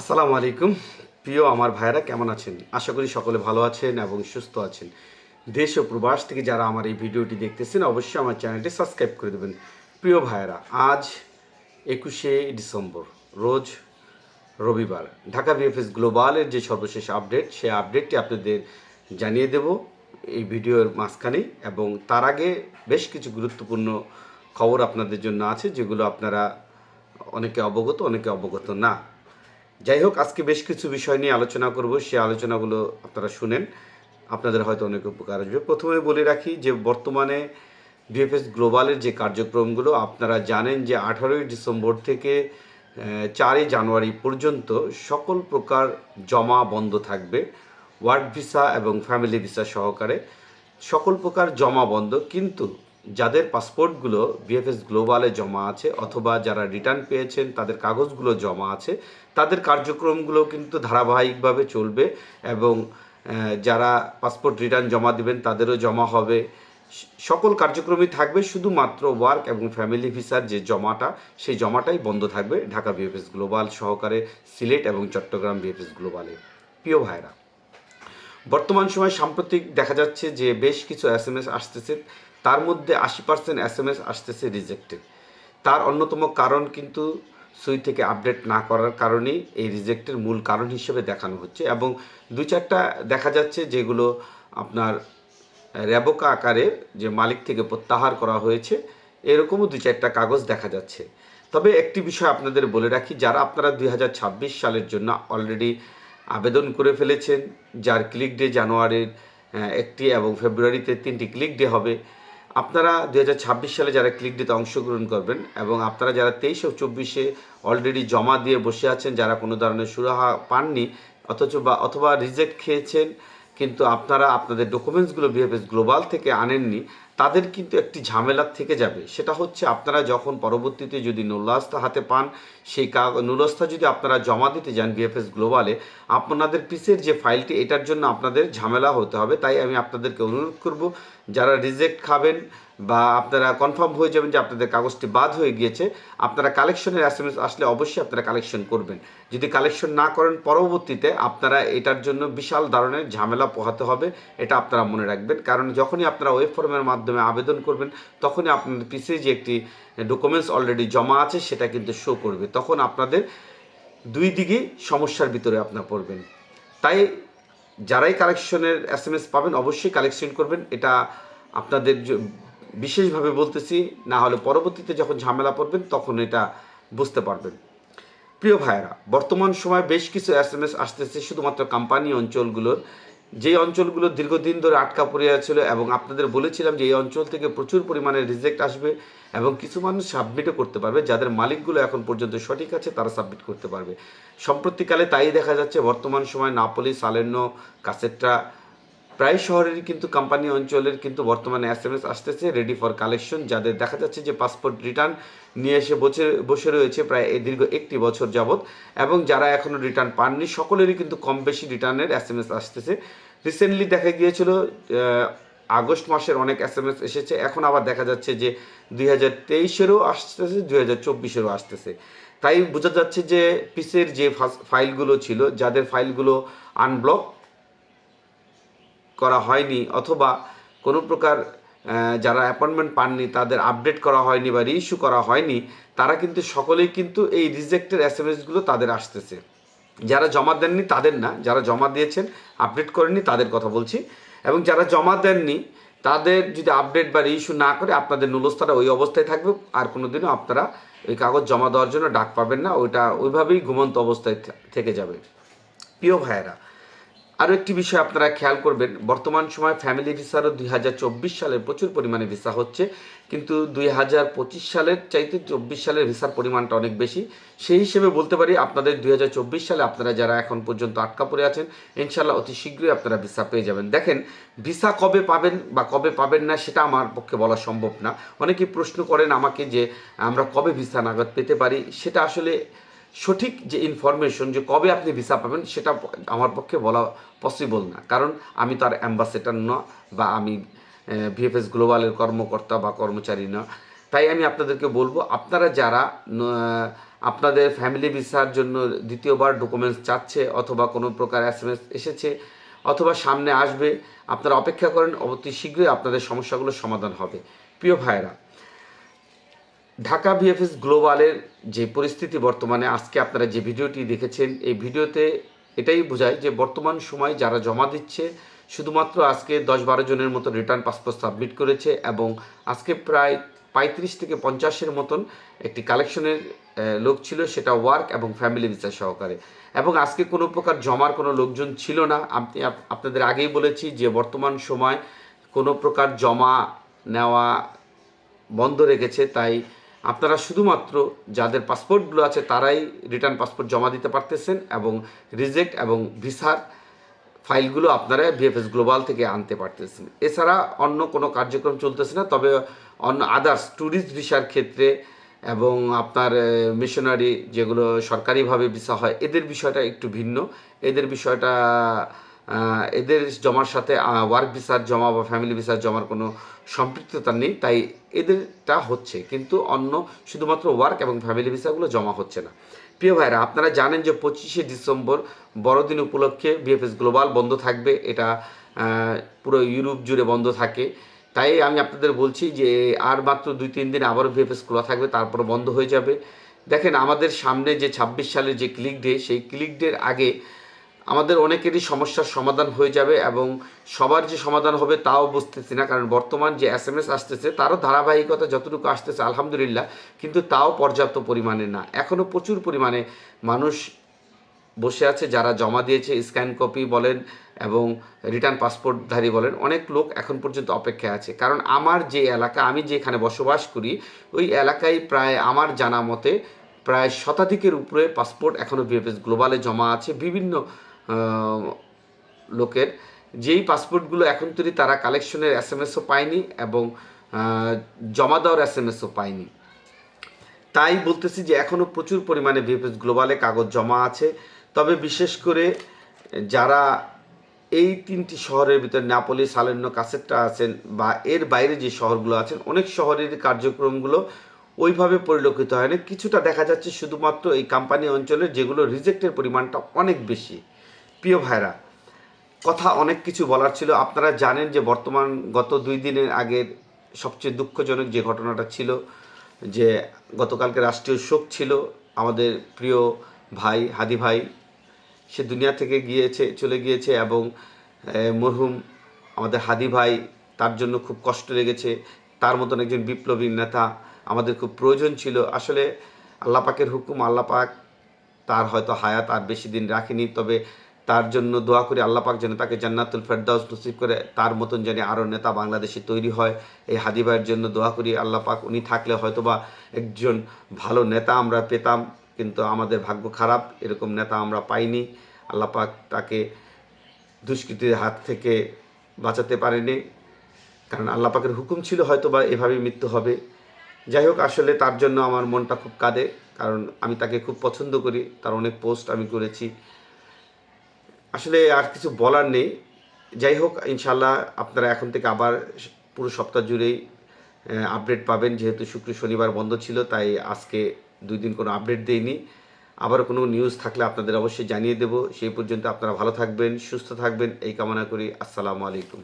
আসসালামু আলাইকুম। প্রিয় আমার ভাইয়েরা, কেমন আছেন? আশা করি সকলে ভালো আছেন এবং সুস্থ আছেন। দেশ ও প্রবাস থেকে যারা আমার এই ভিডিওটি দেখতেছেন, অবশ্যই আমার চ্যানেলটি সাবস্ক্রাইব করে দেবেন। প্রিয় ভাইয়েরা, আজ একুশে ডিসেম্বর, রোজ রবিবার, ঢাকা বিএফএস গ্লোবালের যে সর্বশেষ আপডেট, সেই আপডেটটি আপনাদের জানিয়ে দেব এই ভিডিওর মাঝখানে এবং তার আগে বেশ কিছু গুরুত্বপূর্ণ খবর আপনাদের জন্য আছে, যেগুলো আপনারা অনেকে অবগত অনেকে অবগত না। যাই হোক, আজকে বেশ কিছু বিষয় নিয়ে আলোচনা করব। সেই আলোচনাগুলো আপনারা শুনেন। আপনাদের হয়তো অনেক উপকার আসবে। প্রথমে বলে রাখি যে, বর্তমানে বিএফএস গ্লোবালের যে কার্যক্রমগুলো, আপনারা জানেন যে আঠারোই ডিসেম্বর থেকে চারই জানুয়ারি পর্যন্ত সকল প্রকার জমা বন্ধ থাকবে। ওয়ার্ক ভিসা এবং ফ্যামিলি ভিসা সহকারে সকল প্রকার জমা বন্ধ। কিন্তু যাদের পাসপোর্টগুলো বিএফএস গ্লোবালে জমা আছে অথবা যারা রিটার্ন পেয়েছেন, তাদের কাগজগুলো জমা আছে, তাদের কার্যক্রমগুলো কিন্তু ধারাবাহিকভাবে চলবে এবং যারা পাসপোর্ট রিটার্ন জমা দিবেন তাদেরও জমা হবে। সকল কার্যক্রমই থাকবে শুধুমাত্র ওয়ার্ক এবং ফ্যামিলি ভিসার যে জমাটা, সেই জমাটাই বন্ধ থাকবে ঢাকা বিএফএস গ্লোবাল সহকারে সিলেট এবং চট্টগ্রাম বিএফএস গ্লোবালে প্রিয় ভাইরা বর্তমান সময় সাম্প্রতিক দেখা যাচ্ছে যে বেশ কিছু এস এম এস আসতেছে। তার মধ্যে আশি পার্সেন্ট এস এম এস আসতেছে রিজেক্টেড তার অন্যতম কারণ কিন্তু সুই থেকে আপডেট না করার কারণেই এই রিজেক্টের মূল কারণ হিসেবে দেখানো হচ্ছে এবং দুই চারটা দেখা যাচ্ছে যেগুলো আপনার র্যাবোকা আকারে যে মালিক থেকে প্রত্যাহার করা হয়েছে, এরকমও দুই চারটা কাগজ দেখা যাচ্ছে। তবে একটি বিষয় আপনাদের বলে রাখি, যারা আপনারা দুই হাজার ছাব্বিশ সালের জন্য অলরেডি আবেদন করে ফেলেছেন, যার ক্লিক ডে জানুয়ারির একটি এবং ফেব্রুয়ারিতে তিনটি ক্লিক ডে হবে আপনারা দু হাজার ছাব্বিশ সালে যারা ক্লিক দিতে অংশগ্রহণ করবেন এবং আপনারা যারা তেইশ ও চব্বিশে অলরেডি জমা দিয়ে বসে আছেন, যারা কোনো ধরনের সুরাহা পাননি, অথচ বা, অথবা রিজেক্ট খেয়েছেন, কিন্তু আপনারা আপনাদের ডকুমেন্টসগুলো বিহেভিয়ার্স গ্লোবাল থেকে আনেননি তাদের কিন্তু একটি ঝামেলা থেকে যাবে। সেটা হচ্ছে আপনারা যখন পরবর্তীতে যদি নুল্লাস্তা হাতে পান, সেই কাগ নুলস্তা যদি আপনারা জমা দিতে যান বিএফএস গ্লোবালে, আপনাদের পিসের যে ফাইলটি, এটার জন্য আপনাদের ঝামেলা হতে হবে। তাই আমি আপনাদেরকে অনুরোধ করব, যারা রিজেক্ট খাবেন বা আপনারা কনফার্ম হয়ে যাবেন যে আপনাদের কাগজটি বাদ হয়ে গিয়েছে। আপনারা কালেকশনের এস আসলে অবশ্যই আপনারা কালেকশন করবেন। যদি কালেকশন না করেন, পরবর্তীতে আপনারা এটার জন্য বিশাল ধরনের ঝামেলা পোহাতে হবে, এটা আপনারা মনে রাখবেন। কারণ যখনই আপনারা ওয়েব ফর্মের মাধ্যমে আবেদন করবেন, তখনই আপনাদের পিছিয়ে যে একটি ডকুমেন্টস অলরেডি জমা আছে, সেটা কিন্তু শো করবে। তখন আপনাদের দুই দিকেই সমস্যার ভিতরে আপনার পড়বেন। তাই যারাই কালেকশনের এস এম এস পাবেন, অবশ্যই কালেকশন করবেন। এটা আপনাদের বিশেষভাবে বলতেছি, না হলে পরবর্তীতে যখন ঝামেলা পড়বেন তখন এটা বুঝতে পারবেন। প্রিয় ভাইয়েরা, বর্তমান সময় বেশ কিছু এস এম এস আসতেছে, শুধুমাত্র কোম্পানি অঞ্চলগুলোর। যে অঞ্চলগুলো দীর্ঘদিন ধরে আটকা পড়ে ছিল এবং আপনাদের বলেছিলাম যে এই অঞ্চল থেকে প্রচুর পরিমাণে রিজেক্ট আসবে এবং কিছু মানুষ সাবমিটও করতে পারবে। যাদের মালিকগুলো এখন পর্যন্ত সঠিক আছে, তারা সাবমিট করতে পারবে। সম্প্রতিকালে তাই দেখা যাচ্ছে, বর্তমান সময় নাপলি সালেন্য কাসেট্রা প্রায় শহরেরই কিন্তু কোম্পানি অঞ্চলের কিন্তু বর্তমানে এস এম এস আসতেছে রেডি ফর কালেকশন যাদের দেখা যাচ্ছে যে পাসপোর্ট রিটার্ন নিয়ে এসে বসে বসে রয়েছে প্রায় এই দীর্ঘ একটি বছর যাবৎ। এবং যারা এখনও রিটার্ন পাননি, সকলেরই কিন্তু কম বেশি রিটার্নের এস এম এস আসতেছে। রিসেন্টলি দেখা গিয়েছিল আগস্ট মাসের অনেক এস এম এস এসেছে। এখন আবার দেখা যাচ্ছে যে দুই হাজার তেইশেরও আসতেছে, দুই হাজার চব্বিশেরও আসতেছে। তাই বোঝা যাচ্ছে যে পিসের যে ফাইলগুলো ছিল, যাদের ফাইলগুলো আনব্লক করা হয়নি অথবা কোনো প্রকার যারা অ্যাপয়েন্টমেন্ট পাননি, তাদের আপডেট করা হয়নি বা রিইস্যু করা হয়নি, তারা কিন্তু সকলেই কিন্তু এই রিজেক্টের এস এম এসগুলো তাদের আসতেছে। যারা জমা দেননি তাদের না, যারা জমা দিয়েছেন আপডেট করেননি তাদের কথা বলছি। এবং যারা জমা দেননি, তাদের যদি আপডেট বা রিইস্যু না করে, আপনাদের নুলস্তাটা ওই অবস্থায় থাকবে। আর কোনো দিনও আপনারা ওই কাগজ জমা দেওয়ার জন্য ডাক পাবেন না, ওইটা ওইভাবেই ঘুমন্ত অবস্থায় থেকে যাবে। প্রিয় ভাইয়েরা আরও একটি বিষয় আপনারা খেয়াল করবেন, বর্তমান সময় ফ্যামিলি ভিসারও দুই হাজার চব্বিশ সালের প্রচুর পরিমাণে ভিসা হচ্ছে, কিন্তু দুই হাজার পঁচিশ সালের চাইতে চব্বিশ সালের ভিসার পরিমাণটা অনেক বেশি। সেই হিসেবে বলতে পারি, আপনাদের দুই হাজার চব্বিশ সালে আপনারা যারা এখন পর্যন্ত আটকা পড়ে আছেন ইনশাল্লাহ অতি শীঘ্রই আপনারা ভিসা পেয়ে যাবেন। দেখেন ভিসা কবে পাবেন বা কবে পাবেন না, সেটা আমার পক্ষে বলা সম্ভব না। অনেকেই প্রশ্ন করেন আমাকে যে, আমরা কবে ভিসা নাগাদ পেতে পারি? সেটা আসলে সঠিক যে ইনফরমেশন যে কবে আপনি ভিসা পাবেন, সেটা আমার পক্ষে বলা পসিবল না। কারণ আমি তার অ্যাম্বাসেডার না বা আমি ভিএফএস গ্লোবালের কর্মকর্তা বা কর্মচারী না। তাই আমি আপনাদেরকে বলব, আপনারা যারা আপনাদের ফ্যামিলি ভিসার জন্য দ্বিতীয়বার ডকুমেন্টস চাচ্ছে অথবা কোনো প্রকার এস এসেছে অথবা সামনে আসবে, আপনারা অপেক্ষা করেন, অতি শীঘ্রই আপনাদের সমস্যাগুলোর সমাধান হবে। প্রিয় ভাইরা ঢাকা বিএফএস গ্লোবালের যে পরিস্থিতি বর্তমানে, আজকে আপনারা যে ভিডিওটি দেখেছেন, এই ভিডিওতে এটাই বোঝায় যে বর্তমান সময় যারা জমা দিচ্ছে, শুধুমাত্র আজকে দশ বারো জনের মতো রিটার্ন পাসপোর্ট সাবমিট করেছে এবং আজকে প্রায় পঁয়ত্রিশ থেকে পঞ্চাশের মতন একটি কালেকশনের লোক ছিল, সেটা ওয়ার্ক এবং ফ্যামিলি ভিসা সহকারে। এবং আজকে কোনো প্রকার জমার কোনো লোকজন ছিল না। আপনি, আপ- আপনাদের আগেই বলেছি যে বর্তমান সময় কোনো প্রকার জমা নেওয়া বন্ধ রেখেছে, তাই আপনারা শুধুমাত্র যাদের পাসপোর্টগুলো আছে তারাই রিটার্ন পাসপোর্ট জমা দিতে পারতেছেন এবং রিজেক্ট এবং ভিসার ফাইলগুলো আপনারা বিএফএস গ্লোবাল থেকে আনতে পারতেছেন। এছাড়া অন্য কোনো কার্যক্রম চলতেছে না, তবে অন্য আদার্স ট্যুরিস্ট ভিসার ক্ষেত্রে এবং আপনার মিশনারি যেগুলো সরকারিভাবে ভিসা হয়, এদের বিষয়টা একটু ভিন্ন। এদের বিষয়টা এদের জমার সাথে ওয়ার্ক ভিসার জমা বা ফ্যামিলি ভিসার জমার কোনো সম্পৃক্ততা নেই, তাই এদেরটা হচ্ছে। কিন্তু অন্য শুধুমাত্র ওয়ার্ক এবং ফ্যামিলি ভিসাগুলো জমা হচ্ছে না। প্রিয় ভাইরা আপনারা জানেন যে পঁচিশে ডিসেম্বর বড়দিন উপলক্ষে বিএফএস গ্লোবাল বন্ধ থাকবে। এটা পুরো ইউরোপ জুড়ে বন্ধ থাকে। তাই আমি আপনাদের বলছি যে আর মাত্র দুই তিন দিন আবারও বিএফএস খোলা থাকবে, তারপর বন্ধ হয়ে যাবে। দেখেন, আমাদের সামনে যে ছাব্বিশ সালের যে ক্লিক ডে সেই ক্লিক ডের আগে আমাদের অনেকেরই সমস্যার সমাধান হয়ে যাবে এবং সবার যে সমাধান হবে তাও বুঝতেছি না, কারণ বর্তমান যে এস এম এস আসতেছে, তারও ধারাবাহিকতা যতটুকু আসতেছে, আলহামদুলিল্লাহ, কিন্তু তাও পর্যাপ্ত পরিমাণে না। এখনও প্রচুর পরিমাণে মানুষ বসে আছে যারা জমা দিয়েছে, স্ক্যান কপি বলেন এবং রিটার্ন পাসপোর্টধারী বলেন, অনেক লোক এখন পর্যন্ত অপেক্ষায় আছে। কারণ আমার যে এলাকা, আমি যেখানে বসবাস করি, ওই এলাকায় প্রায় আমার জানা মতে প্রায় শতাধিকের উপরে পাসপোর্ট এখনও বিএফএস গ্লোবালে জমা আছে। বিভিন্ন লোকের। যেই পাসপোর্টগুলো এখন তৈরি, তারা কালেকশনের এস এম এসও পায়নি এবং জমা দেওয়ার এস এম এসও পায়নি। তাই বলতেছি যে এখনও প্রচুর পরিমাণে ভিএফএস গ্লোবালে কাগজ জমা আছে। তবে বিশেষ করে যারা এই তিনটি শহরের ভিতরে, নাপোলি সালেন্য কাসেটটা আছেন বা এর বাইরে যে শহরগুলো আছেন, অনেক শহরের কার্যক্রমগুলো ওইভাবে পরিলক্ষিত হয় না। কিছুটা দেখা যাচ্ছে শুধুমাত্র এই কোম্পানি অঞ্চলের যেগুলো রিজেক্টের পরিমাণটা অনেক বেশি। প্রিয় ভাইরা, কথা অনেক কিছু বলার ছিল। আপনারা জানেন যে বর্তমান গত দুই দিনের আগের সবচেয়ে দুঃখজনক যে ঘটনাটা ছিল, যে গতকালকে রাষ্ট্রীয় শোক ছিল আমাদের প্রিয় ভাই, হাদি ভাই। সে দুনিয়া থেকে গিয়েছে, চলে গিয়েছে এবং মরহুম আমাদের হাদি ভাই তার জন্য খুব কষ্ট লেগেছে। তার মতন একজন বিপ্লবী নেতা আমাদের খুব প্রয়োজন ছিল। আসলে আল্লাপাকের হুকুম আল্লাপাক তার হয়তো হায়াত আর বেশি দিন রাখেনি। তবে তার জন্য দোয়া করি আল্লাহ পাক যেন তাকে জান্নাতুল ফেরদাউস নসিব করে তার মতন যেন আরও নেতা বাংলাদেশে তৈরি হয়। এই হাদিবাইয়ের জন্য দোয়া করি, আল্লাহ পাক উনি থাকলে হয়তোবা একজন ভালো নেতা আমরা পেতাম, কিন্তু আমাদের ভাগ্য খারাপ, এরকম নেতা আমরা পাইনি। আল্লাহ পাক তাকে দুষ্কৃতির হাত থেকে বাঁচাতে পারেনি। কারণ আল্লাহ পাকের হুকুম ছিল হয়তো বা এভাবেই মৃত্যু হবে। যাই হোক, আসলে তার জন্য আমার মনটা খুব কাঁদে, কারণ আমি তাকে খুব পছন্দ করি, তার অনেক পোস্ট আমি করেছি। আসলে আর কিছু বলার নেই। যাই হোক ইনশাল্লাহ আপনারা এখন থেকে আবার পুরো সপ্তাহ জুড়েই আপডেট পাবেন। যেহেতু শুক্র শনিবার বন্ধ ছিল, তাই আজকে দুই দিন কোনো আপডেট দেয়নি আবার কোনো নিউজ থাকলে আপনাদের অবশ্যই জানিয়ে দেব। সেই পর্যন্ত আপনারা ভালো থাকবেন, সুস্থ থাকবেন। এই কামনা করি। আসসালামু আলাইকুম।